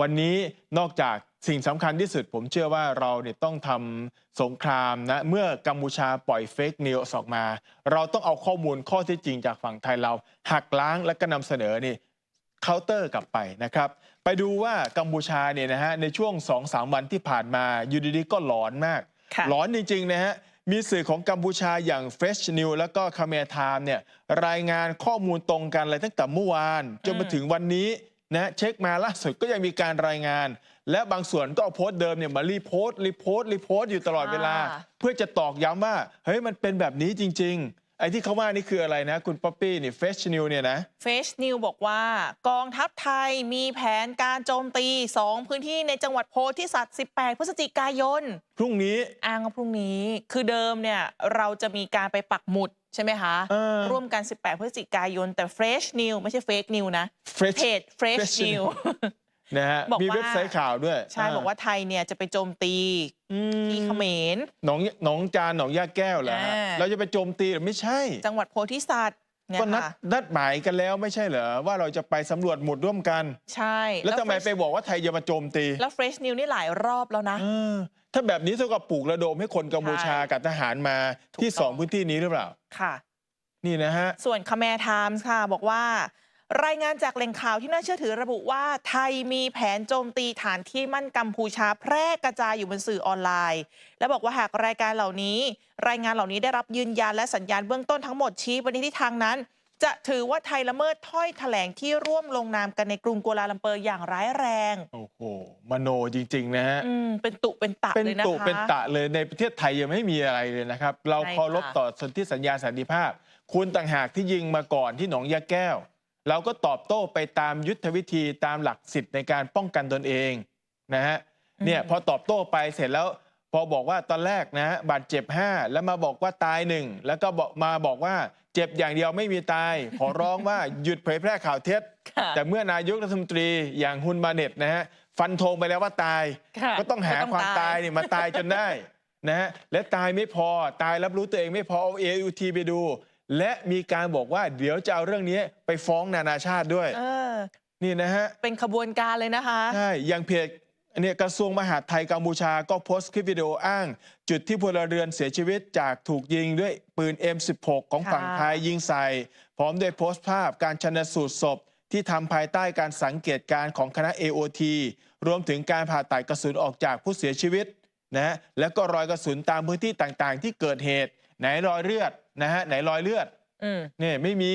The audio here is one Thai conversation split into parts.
วันนี้นอกจากสิ่งสำคัญที่สุด ผมเชื่อว่าเราเนี่ยต้องทำสงครามนะเมื่อกัมพูชาปล่อยเฟกนิวส์ออกมา เราต้องเอาข้อมูลข้อเที่จริงจากฝั่งไทยเราหักล้างและก็นำเสนอนี่เคาน์เตอร์กลับไปนะครับ ไปดูว่ากัมพูชาเนี่ยนะฮะในช่วง 2-3 วันที่ผ่านมาอยู่ดีๆก็หลอนมากค่ะหลอนจริงๆนะฮะมีสื่อของกัมพูชาอย่าง Fresh News แล้วก็คาเมทามเนี่ยรายงานข้อมูลตรงกันเลยตั้งแต่เมื่อวาน จนมาถึงวันนี้ นะเช็คมาล่าสุดก็ยังมีการรายงาน และบางส่วนก็เอาโพสต์เดิมเนี่ยมารีโพสต์รีโพสต์รีโพสต์อยู่ตลอดเวลาค่ะเพื่อจะตอกย้ำว่าเฮ้ยมันเป็นแบบนี้จริง ๆไอ้ที่เขาว่านี่คืออะไรนะ คุณป๊อปปี้นี่ Fresh News เนี่ยนะเฟชนิวบอกว่ากองทัพไทยมีแผนการโจมตี 2 พื้นที่ในจังหวัดโพธิสัตว์ 18 พฤศจิกายน พรุ่งนี้อ้างว่าพรุ่งนี้ คือเดิมเนี่ยเราจะมีการไปปักหมุด ใช่ไหมคะ เออ ร่วมกัน 18 พฤศจิกายนแต่ Fresh News ไม่ใช่ Fake News นะ Fresh เพจ Fresh Fresh News นะฮะบอกมีว่า เว็บไซต์ข่าวด้วยใช่บอกว่าไทยเนี่ยจะไปโจมตีอืมที่เขมร หนองหนองจานหนองยาแก้วเหรอฮะอ่า เราจะไปโจมตีเหรือไม่ใช่ จังหวัดโพธิสัตว์เนี่ยก็นัดค่ะนัดหมายกันแล้วไม่ใช่เหรอว่าเราจะไปสำรวจหมุดร่วมกัน ใช่ แล้วทำไม Fresh ไปบอกว่าไทยจะมาโจมตีแล้ว Fresh News นี่หลายรอบแล้วนะ เออ ถ้าแบบนี้เท่ากับปลูกระดมให้คนกัมพูชาใช่กับทหารมาถูกที่ต้องสอง พื้นที่นี้หรือเปล่า ค่ะ นี่นะฮะ ส่วนค m ม r Times ค่ะ บอกว่า รายงานจากแหล่งข่าวที่น่าเชื่อถือระบุว่า ไทยมีแผนโจมตีฐานที่มั่นกัมพูชาแพร่กระจายอยู่บนสื่อออนไลน์ และบอกว่าหากรายการเหล่านี้ รายงานเหล่านี้ได้รับยืนยันและสัญญาณเบื้องต้นทั้งหมดชี้ไปในทิศทางนั้น จะถือว่าไทยละเมิดถ้อยแถลงที่ร่วมลงนามกันในกรุงกัวลาลัมเปอร์อย่างร้ายแรง โอ้โห มโนจริง ๆ นะฮะอืมเป็นตุเป็นตะเป็นเลยนะคะตุเป็นตะเลยในประเทศไทยยังไม่มีอะไรเลยนะครับ เราใช่เคารพค่ะต่อสนธิสัญญาสันติภาพ คุณต่างหากที่ยิงมาก่อนที่หนองยาแก้ว เราก็ตอบโต้ไปตามยุทธวิธีตามหลักสิทธิ์ในการป้องกันตนเองนะฮะเนี่ยพอตอบโต้ไปเสร็จแล้ว พอบอกว่าตอนแรกนะฮะบาดเจ็บ 5 แล้วมาบอกว่าตายหนึ่งแล้วก็บอกมาบอกว่าเจ็บอย่างเดียวไม่มีตาย ขอร้องว่าหยุดเผยแพร่ข่าวเท็จค่ะแต่เมื่อนายกรัฐมนตรีอย่างฮุนมาเน็ตนะฮะฟันธงไปแล้วว่าตายค่ะก็ต้องหาก็ต้องความตายตายเนี่ยมาตายจนได้นะฮะและตายไม่พอตายรับรู้ตัวเองไม่พอเอา AUT ไปดู และมีการบอกว่าเดี๋ยวจะเอาเรื่องนี้ไปฟ้องนานาชาติด้วยเออนี่นะฮะเป็นขบวนการเลยนะคะใช่อย่างเพจ เนี่ยกระทรวงมหาดไทยกัมพูชาก็โพสต์คลิปวิดีโออ้าง จุดที่พลเรือนเสียชีวิตจากถูกยิงด้วยปืน M16 ของฝั่งค่ะไทยยิงใส่ พร้อมด้วยโพสต์ภาพการชนสูตรศพ ที่ทำภายใต้การสังเกตการณ์ของคณะ AOT รวมถึงการผ่าตัดกระสุนออกจากผู้เสียชีวิตนะฮะแล้วก็รอยกระสุนตามพื้นที่ต่างๆ ที่เกิดเหตุ ไหนรอยเลือดนะฮะไหนรอยเลือดอืมเนี่ยไม่มี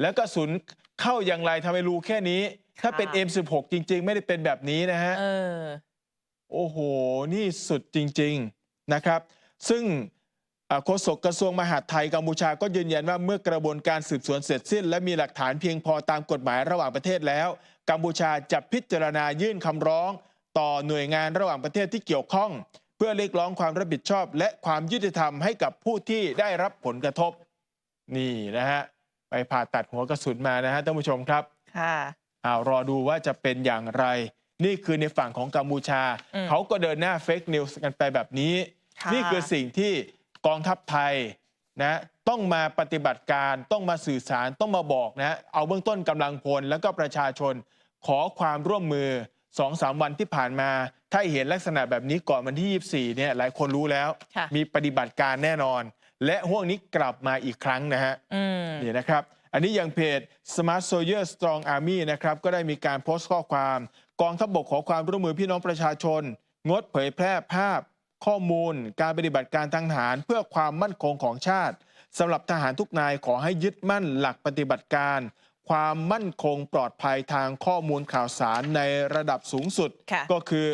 แล้วกระสุนเข้าอย่างไรทำไมรู้แค่นี้ ถ้าเป็นค่ะ M16 จริง ๆ ไม่ได้เป็นแบบนี้นะฮะ เออ โอ้โห นี่สุดจริง ๆ นะครับ ซึ่งอ่าโฆษกกระทรวงมหาดไทยกัมพูชาก็ยืนยันว่าเมื่อกระบวนการสืบสวนเสร็จสิ้น และมีหลักฐานเพียงพอตามกฎหมายระหว่างประเทศแล้ว กัมพูชาจะพิจารณายื่นคำร้อง ต่อหน่วยงานระหว่างประเทศที่เกี่ยวข้อง เพื่อเรียกร้องความรับผิดชอบ และความยุติธรรมให้กับผู้ที่ได้รับผลกระทบ นี่นะฮะไปผ่าตัดหัวกระสุนมานะฮะท่านผู้ชมครับ ค่ะ อ้าวรอดูว่าจะเป็นอย่างไร นี่คือในฝั่งของกัมพูชา อืม เขาก็เดินหน้าเฟกนิวส์กันไปแบบนี้ค่ะนี่คือสิ่งที่กองทัพไทยนะต้องมาปฏิบัติการต้องมาสื่อสารต้องมาบอกนะเอาเบื้องต้นกำลังพลแล้วก็ประชาชนขอความร่วมมือสองสามวันที่ผ่านมา ถ้าเห็นลักษณะแบบนี้ก่อนวันที่ 24เนี่ยหลายคนรู้แล้ว ค่ะ มีปฏิบัติการแน่นอน และห่วงนี้กลับมาอีกครั้งนะฮะ อืม นี่นะครับ อันนี้ยังเพจ Smart Soldier Strong Army นะครับก็ได้มีการโพสต์ข้อความ กองทัพบบกขอความร่วมมือพี่น้องประชาชน งดเผยแพร่ภาพ ข้อมูล การปฏิบัติการทางทหารเพื่อความมั่นคงของชาติสำหรับทหารทุกนายขอให้ยึดมั่นหลักปฏิบัติการ ความมั่นคงปลอดภัยทางข้อมูลข่าวสารในระดับสูงสุดค่ะก็คือ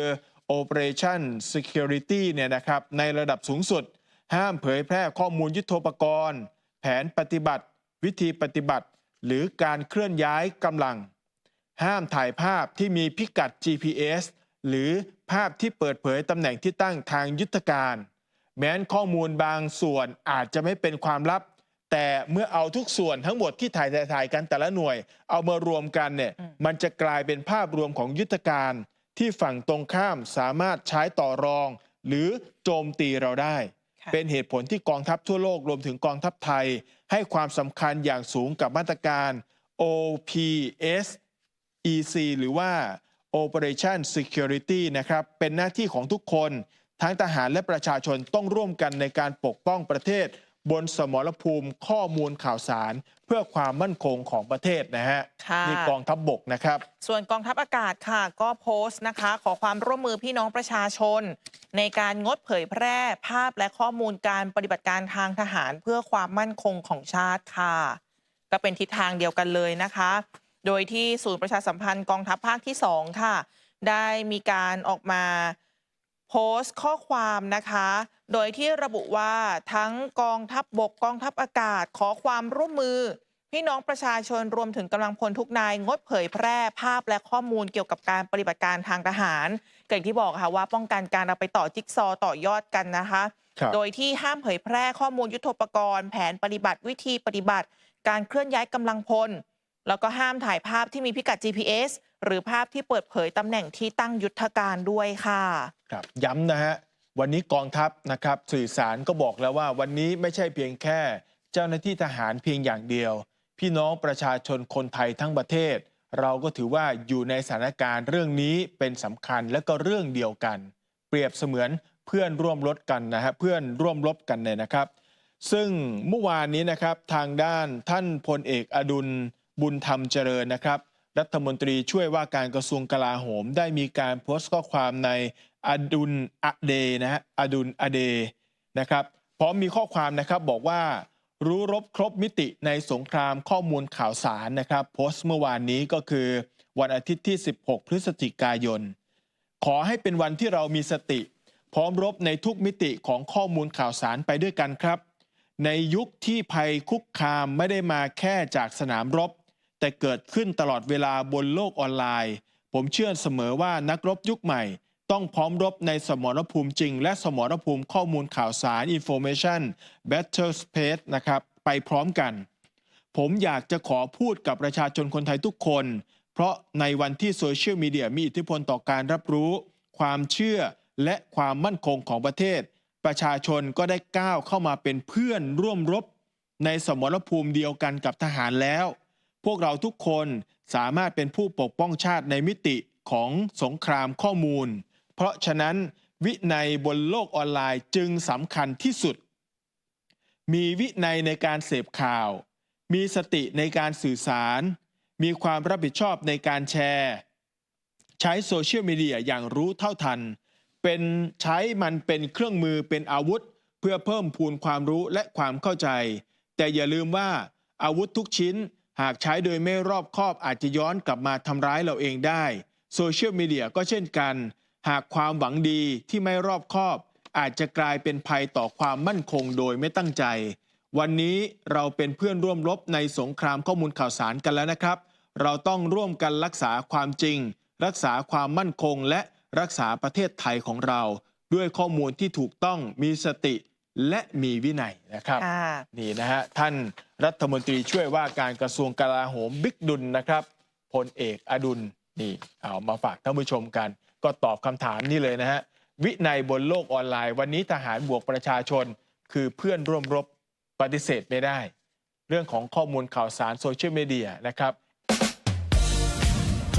Operation Security เนี่ยนะครับในระดับสูงสุด ห้ามเผยแพร่ข้อมูลยุทโธปกรณ์ แผนปฏิบัติ วิธีปฏิบัติ หรือการเคลื่อนย้ายกำลัง ห้ามถ่ายภาพที่มีพิกัด GPS หรือภาพที่เปิดเผยตำแหน่งที่ตั้งทางยุทธการ แม้นข้อมูลบางส่วนอาจจะไม่เป็นความลับ แต่เมื่อเอาทุกส่วนทั้งหมดที่ถ่ายถ่ายๆกันแต่ละหน่วย เอามารวมกันเนี่ยอืมมันจะกลายเป็นภาพรวมของยุทธการ ที่ฝั่งตรงข้ามสามารถใช้ต่อรอง หรือโจมตีเราได้ค่ะ เป็นเหตุผลที่กองทัพทั่วโลกรวมถึงกองทัพไทย ให้ความสำคัญอย่างสูงกับมาตรการ OPS EC หรือว่า Operation Security นะครับ เป็นหน้าที่ของทุกคน ทั้งทหารและประชาชนต้องร่วมกันในการปกป้องประเทศ บนสมรภูมิข้อมูลข่าวสาร เพื่อความมั่นคงของประเทศนะฮะค่ะนี่กองทัพบบกนะครับ ส่วนกองทัพอากาศค่ะก็โพสต์นะคะ ขอความร่วมมือพี่น้องประชาชน ในการงดเผยแพร่ภาพและข้อมูลการปฏิบัติการทางทหาร เพื่อความมั่นคงของชาติค่ะ ก็เป็นทิศทางเดียวกันเลยนะคะ โดยที่ศูนย์ประชาสัมพันธ์กองทัพภาคที่ 2 ค่ะ ได้มีการออกมา โพสต์ข้อความนะคะ โดยที่ระบุว่าทั้งกองทัพบบกกองทัพอากาศขอความร่วมมือ พี่น้องประชาชนรวมถึงกำลังพลทุกนาย งดเผยแพร่ภาพและข้อมูลเกี่ยวกับการปฏิบัติการทางทหารก็อย่างที่บอกค่ะว่าป้องกันการเอาไปต่อจิ๊กซอว์ต่อยอดกันนะคะครับโดยที่ห้ามเผยแพร่ข้อมูลยุทโธปกรณ์ แผนปฏิบัติวิธีปฏิบัติ การเคลื่อนย้ายกำลังพล แล้วก็ห้ามถ่ายภาพที่มีพิกัด GPS หรือภาพที่เปิดเผยตำแหน่งที่ตั้งยุทธการด้วยค่ะ ครับย้ำนะฮะวันนี้กองทัพนะครับสื่อสารก็บอกแล้วว่า วันนี้ไม่ใช่เพียงแค่ เจ้าหน้าที่ทหารเพียงอย่างเดียว พี่น้องประชาชนคนไทยทั้งประเทศ เราก็ถือว่าอยู่ในสถานการณ์เรื่องนี้เป็นสำคัญและก็เรื่องเดียวกัน เปรียบเสมือนเพื่อนร่วมรบกันนะฮะเพื่อนร่วมรบกันเนี่ยนะครับ ซึ่งเมื่อวานนี้นะครับทางด้านท่านพลเอกอดุล บุญธรรมเจริญนะครับ รัฐมนตรีช่วยว่าการกระทรวงกลาโหม ได้มีการโพสต์ข้อความในอดุลอเดนะฮะอดุลอเดนะครับพร้อมมีข้อความนะครับบอกว่ารู้รบครบมิติในสงครามข้อมูลข่าวสารนะครับ โพสต์เมื่อวานนี้ก็คือ วันอาทิตย์ที่ 16 พฤศจิกายน ขอให้เป็นวันที่เรามีสติ พร้อมรบในทุกมิติของข้อมูลข่าวสารไปด้วยกันครับ ในยุคที่ภัยคุกคามไม่ได้มาแค่จากสนามรบ แต่เกิดขึ้นตลอดเวลาบนโลกออนไลน์ ผมเชื่อเสมอว่านักรบยุคใหม่ ต้องพร้อมรบในสมรภูมิจริง และสมรภูมิข้อมูลข่าวสาร Information Battle Space นะครับไปพร้อมกัน ผมอยากจะขอพูดกับประชาชนคนไทยทุกคน เพราะในวันที่โซเชียลมีเดียมีอิทธิพลต่อการรับรู้ ความเชื่อและความมั่นคงของประเทศ ประชาชนก็ได้ก้าวเข้ามาเป็นเพื่อนร่วมรบ ในสมรภูมิเดียวกันกับทหารแล้ว พวกเราทุกคนสามารถเป็นผู้ปกป้องชาติในมิติของสงครามข้อมูล เพราะฉะนั้นวินัยบนโลกออนไลน์จึงสำคัญที่สุด มีวินัยในการเสพข่าว มีสติในการสื่อสาร มีความรับผิดชอบในการแชร์ ใช้โซเชียลมีเดียอย่างรู้เท่าทัน เป็นใช้มันเป็นเครื่องมือเป็นอาวุธ เพื่อเพิ่มพูนความรู้และความเข้าใจ แต่อย่าลืมว่าอาวุธทุกชิ้น หากใช้โดยไม่รอบคอบอาจจะย้อนกลับมาทำร้ายเราเองได้ โซเชียลมีเดียก็เช่นกัน หากความหวังดีที่ไม่รอบคอบ อาจจะกลายเป็นภัยต่อความมั่นคงโดยไม่ตั้งใจ วันนี้เราเป็นเพื่อนร่วมรบในสงครามข้อมูลข่าวสารกันแล้วนะครับ เราต้องร่วมกันรักษาความจริง รักษาความมั่นคงและรักษาประเทศไทยของเรา ด้วยข้อมูลที่ถูกต้องมีสติ และมีวินัยนะครับค่ะนี่นะฮะท่านรัฐมนตรีช่วยว่าการกระทรวงกลาโหมบิ๊กดุลนะครับพลเอกอดุลนี่เอามาฝากท่านผู้ชมกัน ก็ตอบคำถามนี่เลยนะฮะวินัยบนโลกออนไลน์ วันนี้ทหารบวกประชาชน คือเพื่อนร่วมรบปฏิเสธไม่ได้ เรื่องของข้อมูลข่าวสารโซเชียลมีเดียนะครับฉ